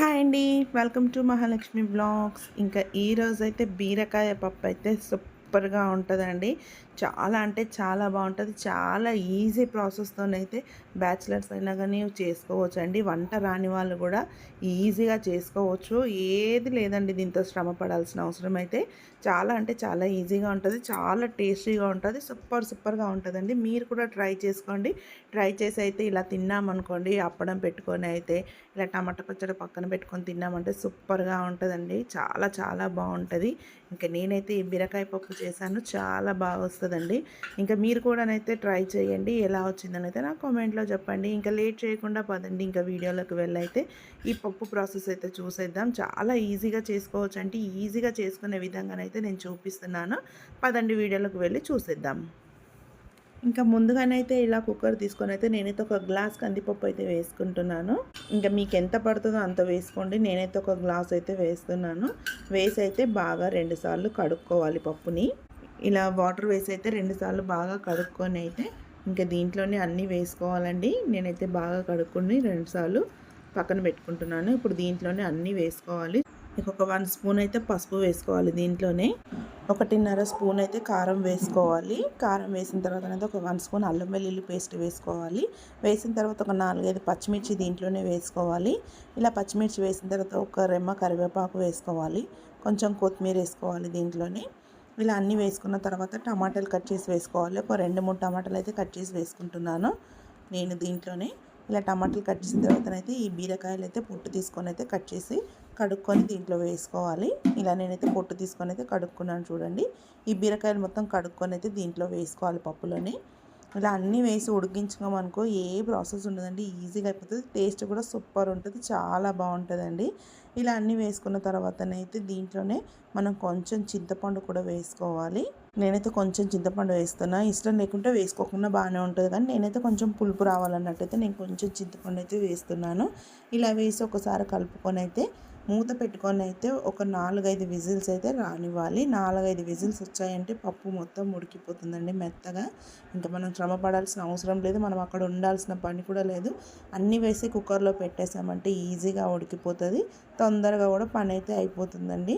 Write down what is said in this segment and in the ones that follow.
Hi అండి. Welcome to Mahalakshmi blogs. ఇంకా ఈ బీరకాయ పప్పు అయితే సూపర్గా ఉంటుందండి. చాలా అంటే చాలా బాగుంటుంది చాలా ఈజీ ప్రాసెస్తోనైతే బ్యాచిలర్స్ అయినా కానీ చేసుకోవచ్చు అండి వంట రాని వాళ్ళు కూడా ఈజీగా చేసుకోవచ్చు. ఏది లేదండి దీంతో శ్రమ పడాల్సిన అవసరం అయితే చాలా అంటే చాలా ఈజీగా ఉంటుంది. చాలా టేస్టీగా ఉంటుంది. సూపర్ సూపర్గా ఉంటుందండి. మీరు కూడా ట్రై చేసుకోండి. ట్రై చేసి అయితే ఇలా తిన్నామనుకోండి అప్పడం పెట్టుకొని అయితే ఇలా టమాటా పచ్చడి పక్కన పెట్టుకొని తిన్నామంటే సూపర్గా ఉంటుందండి. చాలా చాలా బాగుంటుంది ఇంకా నేనైతే ఈ బీరకాయ పప్పు చేశాను. చాలా బాగా వస్తుందండి. ఇంకా మీరు కూడానైతే ట్రై చేయండి. ఎలా వచ్చిందని అయితే నాకు కామెంట్లో చెప్పండి. ఇంకా లేట్ చేయకుండా పదండి. ఇంకా వీడియోలోకి వెళ్ళైతే ఈ పప్పు ప్రాసెస్ అయితే చూసేద్దాం. చాలా ఈజీగా చేసుకోవచ్చు అంటే ఈజీగా చేసుకునే విధంగానైతే నేను చూపిస్తున్నాను. పదండి వీడియోలోకి వెళ్ళి చూసేద్దాం. ఇంకా ముందుగానైతే ఇలా కుక్కర్ తీసుకొని అయితే నేనైతే ఒక గ్లాస్ కందిపప్పు అయితే వేసుకుంటున్నాను. ఇంకా మీకు ఎంత పడుతుందో అంత వేసుకోండి. నేనైతే ఒక గ్లాస్ అయితే వేస్తున్నాను. వేసి అయితే బాగా రెండుసార్లు కడుక్కోవాలి పప్పుని. ఇలా వాటర్ వేసి అయితే రెండుసార్లు బాగా కడుక్కొని అయితే ఇంకా దీంట్లోనే అన్నీ వేసుకోవాలండి. నేనైతే బాగా కడుక్కొని రెండుసార్లు పక్కన పెట్టుకుంటున్నాను. ఇప్పుడు దీంట్లోనే అన్నీ వేసుకోవాలి. ఒక వన్ స్పూన్ అయితే పసుపు వేసుకోవాలి దీంట్లోనే. ఒకటిన్నర స్పూన్ అయితే కారం వేసుకోవాలి. కారం వేసిన తర్వాత అయితే ఒక వన్ స్పూన్ అల్లం వెల్లుల్లి పేస్ట్ వేసుకోవాలి. వేసిన తర్వాత ఒక నాలుగైదు పచ్చిమిర్చి దీంట్లోనే వేసుకోవాలి. ఇలా పచ్చిమిర్చి వేసిన తర్వాత ఒక రెమ్మ కరివేపాకు వేసుకోవాలి. కొంచెం కొత్తిమీర వేసుకోవాలి దీంట్లోనే. ఇలా అన్నీ వేసుకున్న తర్వాత టమాటాలు కట్ చేసి వేసుకోవాలి. ఒక రెండు మూడు టమాటాలు అయితే కట్ చేసి వేసుకుంటున్నాను నేను దీంట్లోనే. ఇలా టమాటాలు కట్ చేసిన తర్వాత అయితే ఈ బీరకాయలు అయితే పొట్టు తీసుకొని అయితే కట్ చేసి కడుక్కొని దీంట్లో వేసుకోవాలి. ఇలా నేనైతే పొట్టు తీసుకొని అయితే కడుక్కున్నాను చూడండి. ఈ బీరకాయలు మొత్తం కడుక్కొని అయితే దీంట్లో వేసుకోవాలి పప్పులోని. ఇలా అన్నీ వేసి ఉడికించుకోమనుకో ఏ ప్రాసెస్ ఉండదండి. ఈజీగా అయిపోతుంది. టేస్ట్ కూడా సూపర్ ఉంటుంది. చాలా బాగుంటుందండి. ఇలా అన్నీ వేసుకున్న తర్వాతనైతే దీంట్లోనే మనం కొంచెం చింతపండు కూడా వేసుకోవాలి. నేనైతే కొంచెం చింతపండు వేస్తున్నా. ఇష్టం లేకుంటే వేసుకోకుండా బాగానే ఉంటుంది. కానీ నేనైతే కొంచెం పులుపు రావాలన్నట్టయితే నేను కొంచెం చింతపండు అయితే వేస్తున్నాను. ఇలా వేసి ఒకసారి కలుపుకొని అయితే మూత పెట్టుకొని అయితే ఒక నాలుగైదు విజిల్స్ అయితే రానివ్వాలి. నాలుగైదు విజిల్స్ వచ్చాయంటే పప్పు మొత్తం ఉడికిపోతుందండి మెత్తగా. ఇంకా మనం శ్రమ పడాల్సిన అవసరం లేదు. మనం అక్కడ ఉండాల్సిన పని కూడా లేదు. అన్నీ వేసి కుక్కర్లో పెట్టేసామంటే ఈజీగా ఉడికిపోతుంది. తొందరగా కూడా పని అయితే అయిపోతుందండి.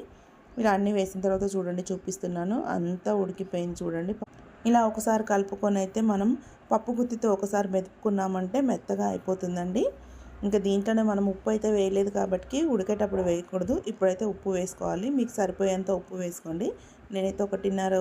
ఇలా అన్నీ వేసిన తర్వాత చూడండి చూపిస్తున్నాను. అంతా ఉడికిపోయింది చూడండి. ఇలా ఒకసారి కలుపుకొని అయితే మనం పప్పు గుత్తితో ఒకసారి మెతుక్కున్నామంటే మెత్తగా అయిపోతుందండి. ఇంకా దీంట్లోనే మనం ఉప్పు అయితే వేయలేదు కాబట్టి ఉడికేటప్పుడు వేయకూడదు. ఇప్పుడైతే ఉప్పు వేసుకోవాలి. మీకు సరిపోయేంత ఉప్పు వేసుకోండి. నేనైతే ఒకటిన్నర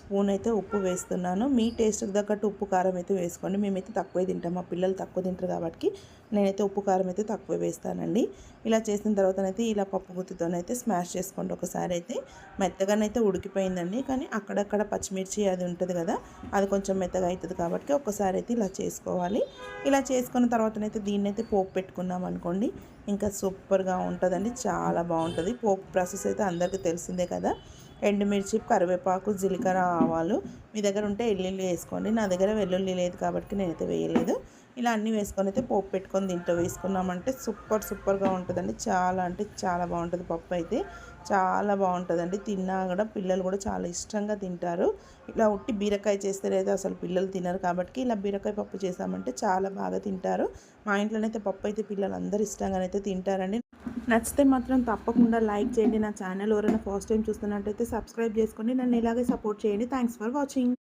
స్పూన్ అయితే ఉప్పు వేస్తున్నాను. మీ టేస్ట్కి తగ్గట్టు ఉప్పు కారం అయితే వేసుకోండి. మేమైతే తక్కువే తింటాం. మా పిల్లలు తక్కువ తింటారు కాబట్టి నేనైతే ఉప్పు కారం అయితే తక్కువ వేస్తానండి. ఇలా చేసిన తర్వాతనైతే ఇలా పప్పు గుత్తితోనైతే స్మాష్ చేసుకోండి ఒకసారి అయితే. మెత్తగానైతే ఉడికిపోయిందండి. కానీ అక్కడక్కడ పచ్చిమిర్చి అది ఉంటుంది కదా అది కొంచెం మెత్తగా అవుతుంది కాబట్టి ఒకసారి అయితే ఇలా చేసుకోవాలి. ఇలా చేసుకున్న తర్వాతనైతే దీన్నైతే అయితే పోపు పెట్టుకున్నాం అనుకోండి ఇంకా సూపర్గా ఉంటుందండి. చాలా బాగుంటుంది. పోపు ప్రాసెస్ అయితే అందరికీ తెలిసిందే కదా. ఎండుమిర్చి కరివేపాకు జీలకర్ర ఆవాలు మీ దగ్గర ఉంటే వెల్లుల్లి వేసుకోండి. నా దగ్గర వెల్లుల్లి లేదు కాబట్టి నేనైతే వేయలేదు. ఇలా అన్నీ వేసుకొని అయితే పోపు పెట్టుకొని దీంట్లో వేసుకున్నామంటే సూపర్ సూపర్గా ఉంటుందండి. చాలా అంటే చాలా బాగుంటుంది పప్పు అయితే. చాలా బాగుంటుందండి. తిన్నా కూడా పిల్లలు కూడా చాలా ఇష్టంగా తింటారు. ఇలా ఉట్టి బీరకాయ చేస్తే అసలు పిల్లలు తినరు కాబట్టి ఇలా బీరకాయ పప్పు చేసామంటే చాలా బాగా తింటారు. మా ఇంట్లోనైతే పప్పు అయితే పిల్లలు అందరు ఇష్టంగానైతే తింటారండి. నచ్చితే మాత్రం తప్పకుండా లైక్ చేయండి. నా ఛానల్ ఎవరైనా ఫస్ట్ టైం చూస్తున్నట్టయితే సబ్స్క్రైబ్ చేసుకోండి. నన్ను ఇలాగే సపోర్ట్ చేయండి. Thanks for watching.